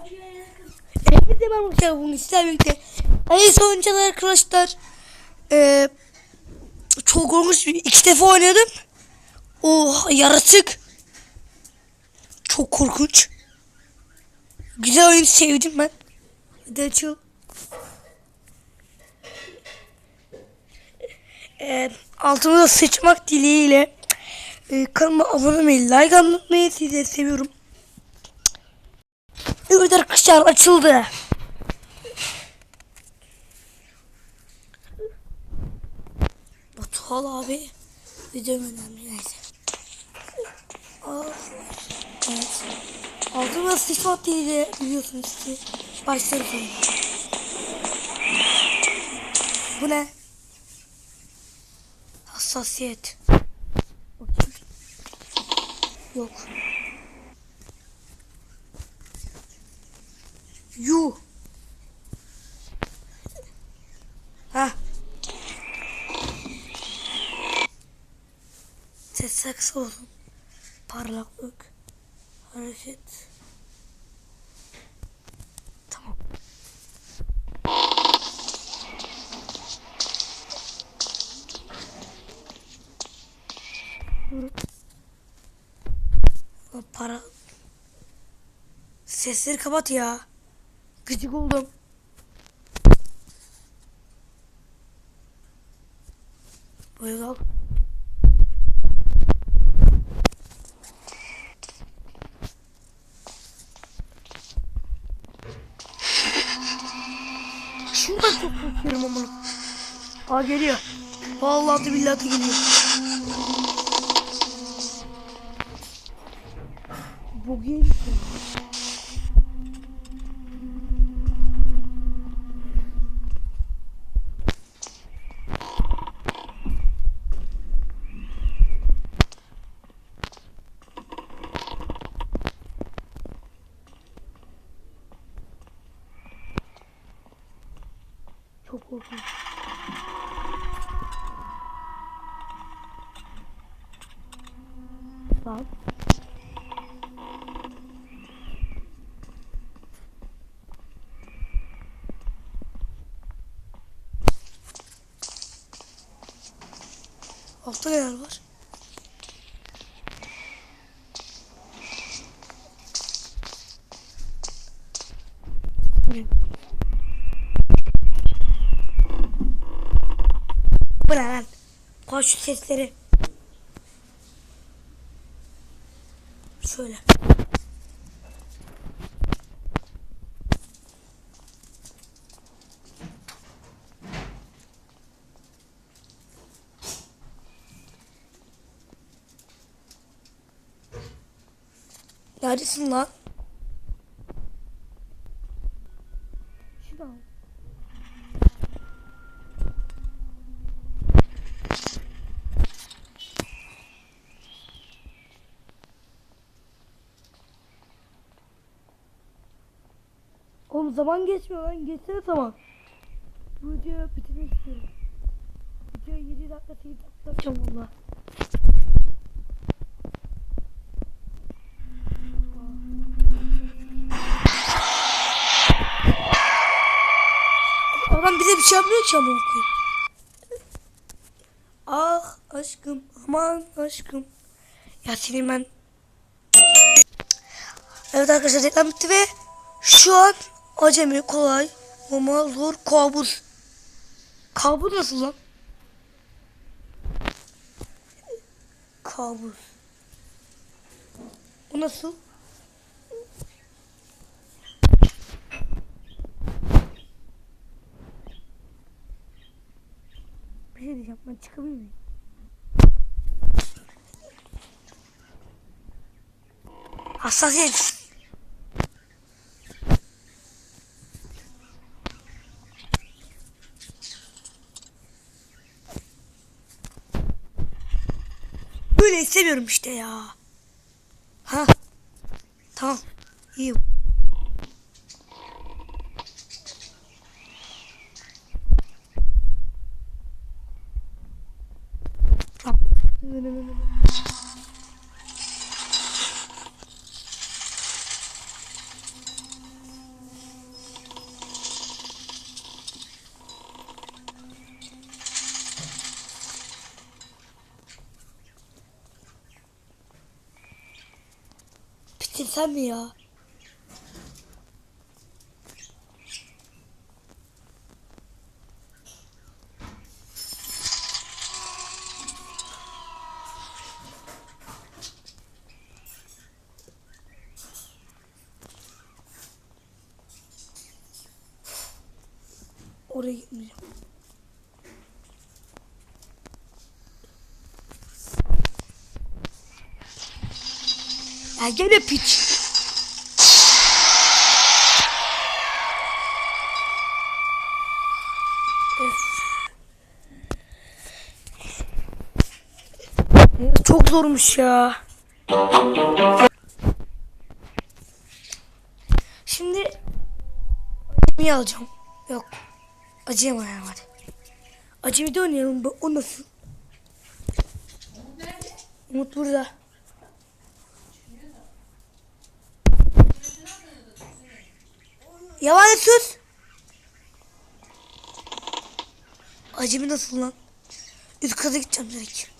Hepinize merhaba arkadaşlar bugün sizlerle birlikte en sonuncular arkadaşlar ee, çok korkunç bir iki defa oynadım oh yaratık. Çok korkunç. Güzel oyun sevdim ben. Hadi açıl. Ee, altımıza sıçmak dileğiyle ee, kanalıma abone olmayı like atmayı sizi seviyorum Evet arkadaşlar açıldı. Batuhal abi. Videom önemli neyse. Evet. Altıma sıçmat diye de biliyorsunuz ki. Başları sonra. Bu ne? Hassasiyet. Yok. Yu. Ha. Ses saksı olsun. Parlaklık. Hareket. Tamam. Para. Sesleri kapat ya. Gıcık oldum. Böyle bak. Şundan çok korkuyorum ama. Aa geliyor. Vallahi billahi geliyor. Bu korkunç. Lan. Altta neler var? Ne? Bu ne lan? Koy şu sesleri. Şöyle. Neredesin lan? Zaman geçmiyor lan. Geçsene zaman. Bu videoyu bitirmek istiyorum. Videoyu 7 dakika 8 dakika yapacağım valla. Adam bize bir şey yapmıyor ki ama okuyun. Ah aşkım aman aşkım. Ya senin ben Evet arkadaşlar reklam bitti ve şu an acemi kolay ama zor kabus. Kabus nasıl lan? Kabus. O nasıl? Bir şey diyeceğim ben çıkabilir miyim? Hassasiyet. Böyle istemiyorum işte ya. Ha. Tamam. İyi. Tamam. Sen mi ya? Oraya gitmeyeceğim. Ya gene piç. Çok zormuş ya. Şimdi acemi alacağım. Yok. Acıyamayalım hadi. Acemi de oynayalım. O nasıl? Umut burada. Yalan sus. Acemi nasıl lan? Üst kata gideceğim direkt.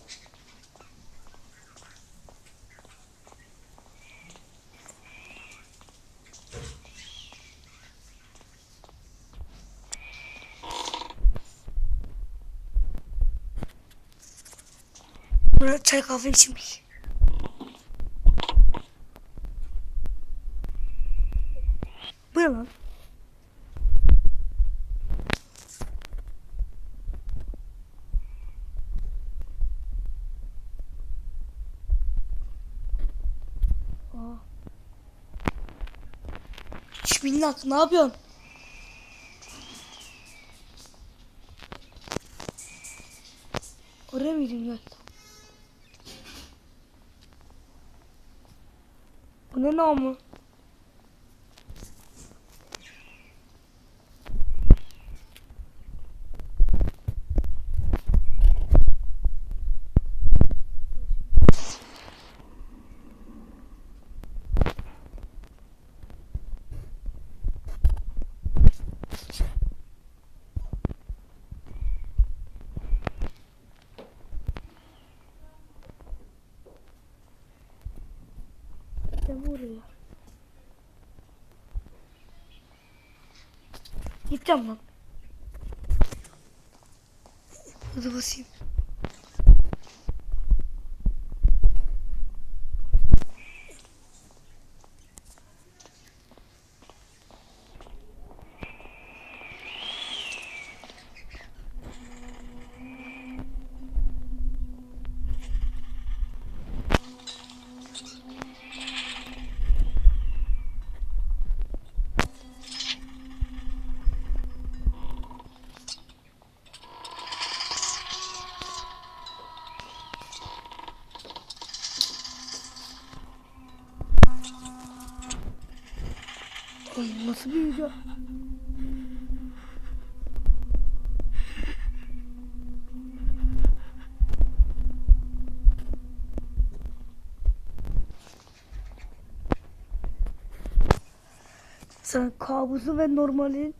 Buraya çay kahve içmiş. Bu lan? Aa. Şş, minnak ne yapıyorsun? Oraya mıydın gel? Bu ne namı? Gel buraya. Gideceğim lan. Hadi basayım. Oğlum nasıl bir video? Kabusu ve normalin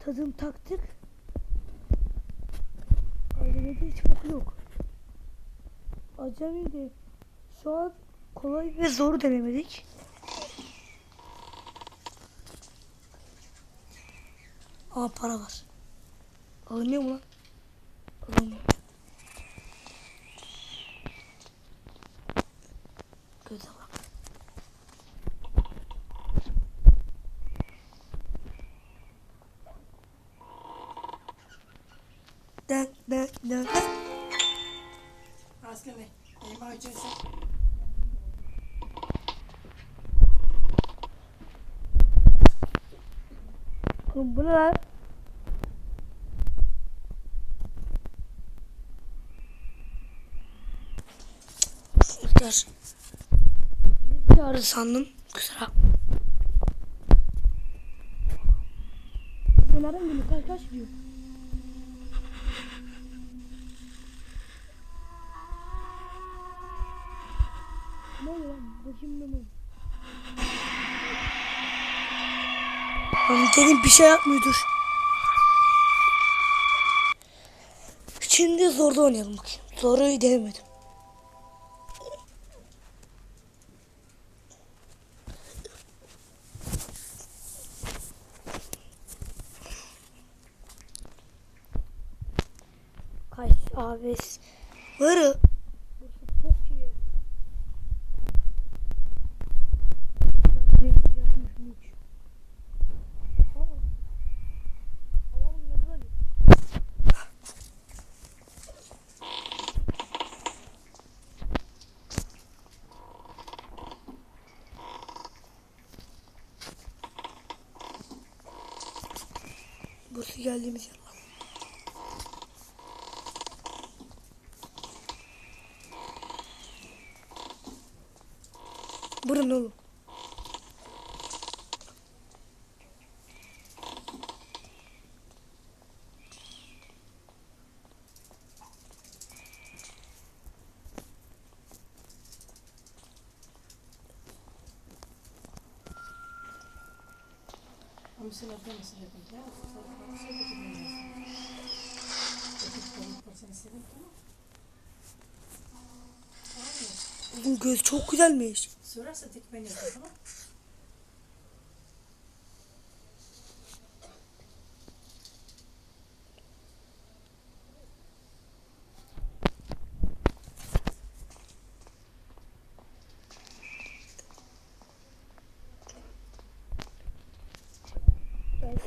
tadını taktık. Acemide hiç boku yok. Acemide şu an kolay ve zoru denemedik. Aa para var. Alınıyor mu lan? Oğlum bu ne lan? Bir çağrı sandım. Kusura. Bunların günü kaç kaç diyor. Ne oluyor lan? Bakayım ne oluyor? Lan dedim bir şey yapmıyordur. Şimdi zorda oynayalım bakayım. Zoruyu denemedim. Kaç abes. Varı. Burası geldiğimiz yer. lan. Bura ne oğlum? Oğlum göz çok güzelmiş. Sorarsa dikmen yapar tamam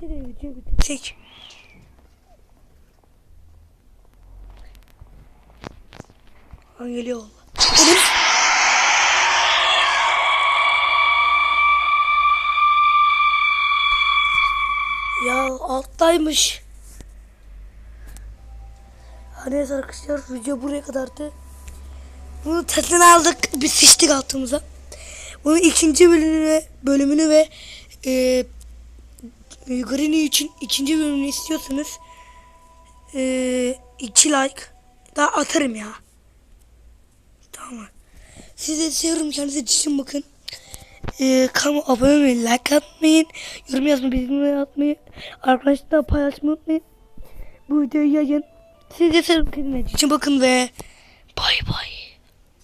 Gelse de video bitirsek. Ha geliyor valla. Ya alttaymış. Ha neyse arkadaşlar video buraya kadardı. Bunu tadını aldık. Biz sıçtık altımıza. Bunun ikinci bölümünü, bölümünü ve e, e, için ikinci bölümünü istiyorsanız e, iki like daha atarım ya. Tamam. Size seviyorum. Kendinize cisim bakın. E, kanalıma abone olmayı, like atmayın. Yorum yazmayı, bildirimleri atmayı. Arkadaşlarla paylaşmayı unutmayın. Bu videoyu yayın. Size seviyorum. Kendinize cisim bakın ve bay bay.